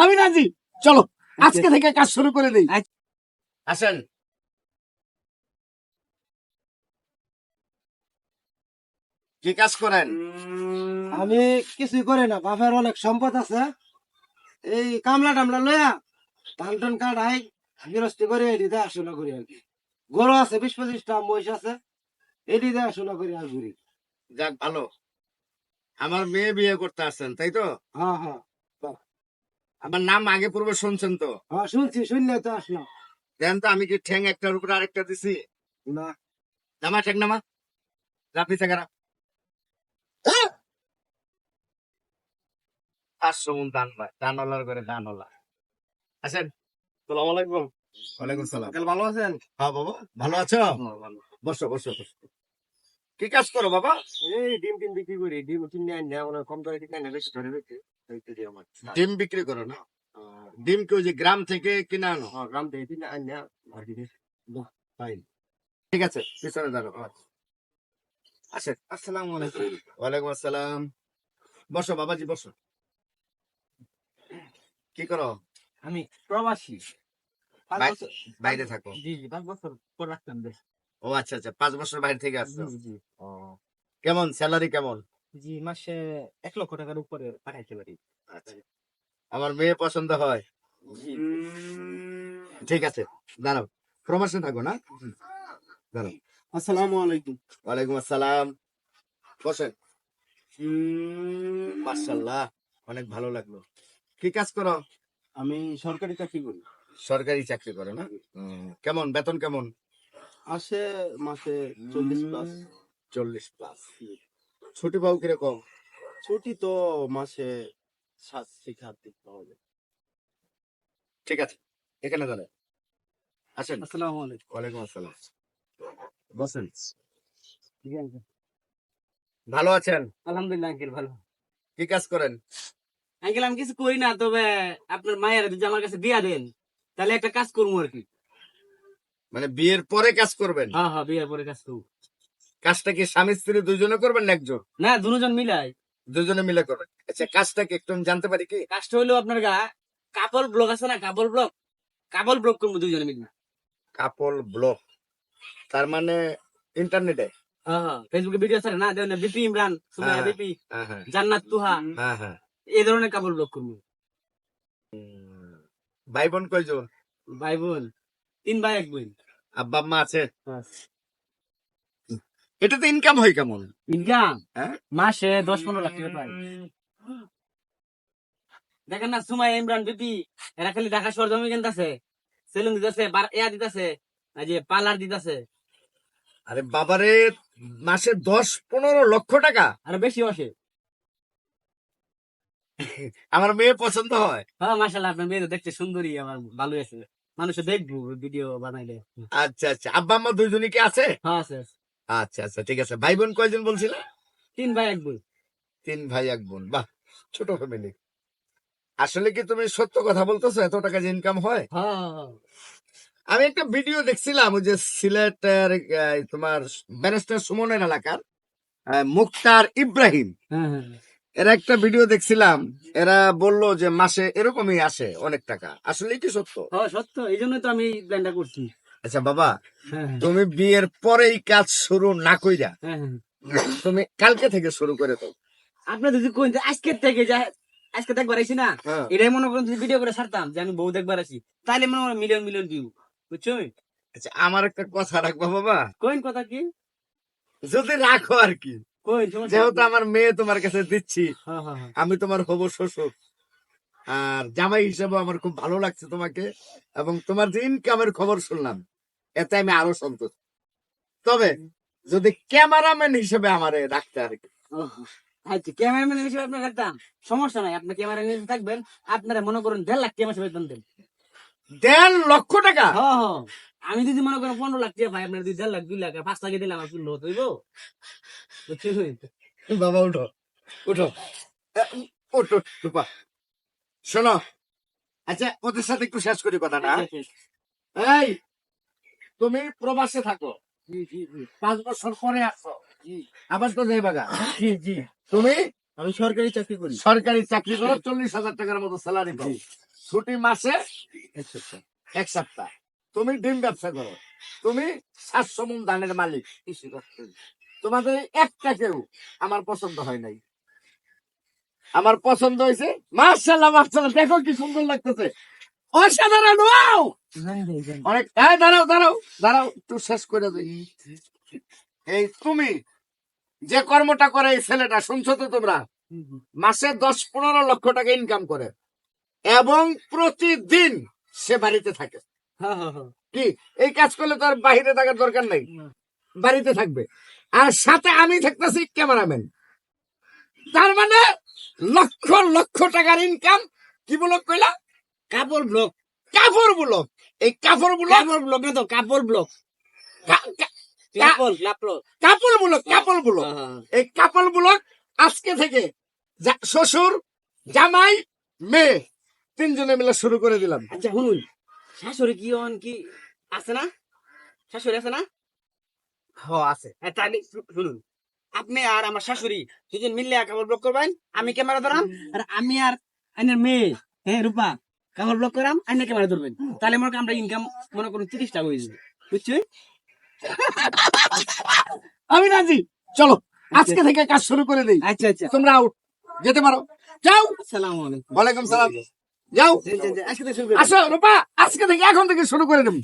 আমি রাজি। চলো আজকে থেকে কাজ শুরু করে দিই। আসেন। কি কাজ করেন? আমি কিছুই করি না বাপের অনেক সম্পদ আছে। এই কামলা টামলা লইয়া ধান টান কাটাই গৃহস্থী করে এটি দেখাশোনা করি আর কি। গরু আছে বিশ পঁচিশটা মহিষ আছে এটি দেখাশোনা করি আর ঘুরি যাক ভালো। আমার মেয়ে বিয়ে করতে আসছেন তাই তো? হ্যাঁ হ্যাঁ। আমার নাম আগে পূর্বে শুনছেন তো? হ্যাঁ শুনছি শুনলে তো আসলাম। দেন তো আমি কি ঠ্যাং একটার উপরে আরেকটা দিছি? না। নামা ঠ্যাং নামা। রাপনি থাকারা পাঁচশো দান পায় দানওয়ালার করে দানওয়ালা আসেন। সালাম আলাইকুম। ওয়ালাইকুম সালাম। ভালো আছেন? হ্যাঁ বাবা। ভালো আছো? বসো বসো বসো। কি কাজ করো বাবা? এই ডিম টিম বিক্রি করি ডিম কিনে আনি না অনেক কম দরে কিনে আনি বেশি ধরে বিক্রি আমার ডিম বিক্রি করো না? ডিম কি ওই যে গ্রাম থেকে কিনে আনো? হ্যাঁ গ্রাম থেকে কিনে আনি না দিয়ে ঠিক আছে পিছনে দাঁড়ো আসেন আসসালামু আলাইকুম। ওয়ালাইকুম আসসালাম। বসো বাবাজি বসো। কি করো? আমি প্রবাসী। বাইরে থাকো। জি জি পাঁচ বছর পর রাখতাম দেশ। ও আচ্ছা আচ্ছা। পাঁচ বছর বাইরে থেকে আসছো। জি জি। কেমন? স্যালারি কেমন? জি মাসে এক লক্ষ টাকার উপরে পাঠাইতে পারি। আচ্ছা। আমার মেয়ে পছন্দ হয়। ঠিক আছে। দাঁড়াও। প্রবাসে থাকো না? দাঁড়াও। আসসালামু আলাইকুম। ওয়ালাইকুম আসসালাম। বসেন। মার্শাল্লাহ অনেক ভালো লাগল। কি কাজ করো? আমি সরকারি চাকরি করি। সরকারি চাকরি করে না? কেমন? বেতন কেমন? আসে মাসে চল্লিশ প্লাস চল্লিশ প্লাস ছুটি পাও কীরকম? ছুটি তো মাসে সাত থেকে আট দিন পাওয়া যায়। ঠিক আছে এখানে আসেন। আসসালামু আলাইকুম। ওয়ালাইকুম আসসালাম। বসেন। ঠিক আছে। ভালো আছেন? আলহামদুলিল্লাহ আঙ্কেল ভালো। কি কাজ করেন? আঙ্কেল আমি কিছু করি না তবে আপনার মায়ের যদি আমার কাছে বিয়া দেন তাহলে একটা কাজ করব আর কি। মানে বিয়ের পরে কাজ করবেন? হ্যাঁ হ্যাঁ বিয়ের পরে কাজ করব। কাজটা কি স্বামী স্ত্রী দুজনে করবেন না একজন? না দুজন মিলাই। দুজনে মিলে করবেন। আচ্ছা কাজটা কি একটু জানতে পারি কি? কাজটা হইল আপনার গা কাপল ব্লক আছে না কাপল ব্লক কাপল ব্লক করব দুজনে মিলে। কাপল ব্লক তার মানে ইন্টারনেটে হ্যাঁ হ্যাঁ ফেসবুকে ভিডিও আছে না দেন বিপি ইমরান সুমাইয়া হ্যাঁ। বিপি হ্যাঁ হ্যাঁ। জান্নাত তুহা। হ্যাঁ হ্যাঁ। এই ধরনের কাপল ব্লক করব। ভাই বোন কয়জন? ভাই বোন। তিন ভাই এক বোন আব্বা আম্মা আছে। এটাতে ইনকাম হয় কেমন? ইনকাম হ্যাঁ? মাসে দশ পনেরো লাখ টাকা পাই দেখেন না সুমাই ইমরান বিপি এরা খালি ঢাকা শহর জমি কিনতেছে সেলুন দিতেছে এয়া দিতেছে যে পার্লার দিতেছে। আরে বাবারে মাসে দশ পনেরো লক্ষ টাকা? আর বেশি বসে আমার মেয়ে পছন্দ হয়। হ্যাঁ মাসাল্লাহ আপনার মেয়ে তো দেখতে সুন্দরী আমার ভালো আছে। মানুষ দেখব ভিডিও বানাইলে। আচ্ছা আচ্ছা। আব্বা আম্মা দুইজনই কি আছে? হ্যাঁ আছে। আচ্ছা আচ্ছা ঠিক আছে। ভাই বোন কয়জন বলছিল? তিন ভাই এক বোন। তিন ভাই এক বোন। বাহ ছোট ফ্যামিলি আসলে কি তুমি সত্য কথা বলতেছো? এত টাকা যে ইনকাম হয়? হ্যাঁ। হ্যাঁ, হ্যাঁ। আমি একটা ভিডিও দেখছিলাম ওই যে সিলেটের তোমার ব্যারিস্টার সুমনের এলাকার মুক্তার ইব্রাহিম। হ্যাঁ, হ্যাঁ। এরা একটা ভিডিও দেখছিলাম এরা বলল যে মাসে এরকমই আসে অনেক টাকা। আসলে কি সত্য? হ্যাঁ সত্য। এই জন্যই তো আমি এই প্ল্যানটা করছি। আচ্ছা বাবা হ্যাঁ হ্যাঁ, তুমি বিয়ের পরেই কাজ শুরু না কইরা। তুমি কালকে থেকে শুরু করে দাও। আপনি যদি কোন আজকের থেকে যা আজকে দেখবার আইছি না। এটাই মনে করেন যদি ভিডিও করে ছাড়তাম যে আমি বউ দেখবার আছি তাহলে মনে হয় মিলিয়ন মিলিয়ন ভিউ বুঝছ? আচ্ছা আমার একটা কথা রাখবা বাবা। কোন কথা কি? যদি রাখো আর কি। যেহেতু আমার মেয়ে তোমার কাছে দিচ্ছি হ্যাঁ হ্যাঁ হ্যাঁ। আমি তোমার হব শ্বশুর। আর জামাই হিসেবে আমার খুব ভালো লাগছে তোমাকে এবং তোমার যে ইনকামের খবর শুনলাম এতে আমি আরও সন্তোষ তবে যদি ক্যামেরাম্যান হিসেবে আমার রাখতে আর কি। আচ্ছা ক্যামেরাম্যান হিসেবে আপনার রাখতাম সমস্যা নাই আপনি ক্যামেরা নিয়ে থাকবেন আপনারা মনে করেন দেড় লাখ বেতন দেন। দেড় লক্ষ টাকা? হ্যাঁ। আমি যদি মনে করেন পনেরো লাখ টাকা ভাই আপনার দুই দেড় লাখ দুই লাখ পাঁচ লাখে দিলাম আপনি লো তৈব বাবা উঠো উঠো। উঠো রূপা। শোনো আচ্ছা ওদের সাথে একটু শেষ করি কথাটা। এই তুমি প্রবাসে থাকো। পাঁচ বছর পরে আসো। আবার তো যাই বাগা জি জি। তুমি? আমি সরকারি চাকরি করি। সরকারি চাকরি করো চল্লিশ হাজার টাকার মতো স্যালারি পাও। ছুটি মাসে এক সপ্তাহ। তুমি ডিম ব্যবসা করো। তুমি সাতশো মন ধানের মালিক। তোমাদের একটা কেউ আমার পছন্দ হয় নাই। আমার পছন্দ হয়েছে। মার্শাল্লাহ মার্শাল্লাহ দেখো কি সুন্দর লাগতেছে। অসাধারণ wow! অনেক এই দাঁড়াও দাঁড়াও দাঁড়াও, একটু শেষ করে দিই। এই তুমি যে কর্মটা করে এই ছেলেটা, শুনছো তো তোমরা? মাসে দশ পনেরো লক্ষ টাকা ইনকাম করে। এবং প্রতিদিন সে বাড়িতে থাকে। কি? এই কাজ করলে তো আর বাহিরে থাকার দরকার নাই। বাড়িতে থাকবে। আর সাথে আমি থাকতেছি ক্যামেরাম্যান। তার মানে লক্ষ লক্ষ টাকার ইনকাম কি ব্লক কইলা? কাপড় ব্লক। কাপড় ব্লক। এই কাপড় ব্লক কাপড় ব্লক না তো কাপড় ব্লক। কাপড় ব্লক কাপড় ব্লক। এই কাপড় ব্লক আজকে থেকে শ্বশুর জামাই মেয়ে তিনজনে মিলে শুরু করে দিলাম। আচ্ছা শুনুন। শাশুড়ি কি অন কি আছে না? শাশুড়ি আছে না? হ আছে। তাহলে শুনুন। আপনি আর আমার শাশুড়ি দুজন মিললে কাপড় ব্লক করবেন আমি ক্যামেরা ধরাম আর আমি আর আইনের মেয়ে হ্যাঁ রূপা কাপড় ব্লক করাম আইনের ক্যামেরা ধরবেন। তাহলে মনে আমরা ইনকাম মনে করুন তিরিশ টাকা হয়ে যাবে। বুঝছেন? আমি রাজি। চলো আজকে থেকে কাজ শুরু করে দিই। আচ্ছা আচ্ছা। তোমরা আউট যেতে পারো। যাও। আসসালামু আলাইকুম। ওয়ালাইকুম সালাম। যাও। আজকে থেকে আসো রূপা আজকে থেকে এখন থেকে শুরু করে দেবো।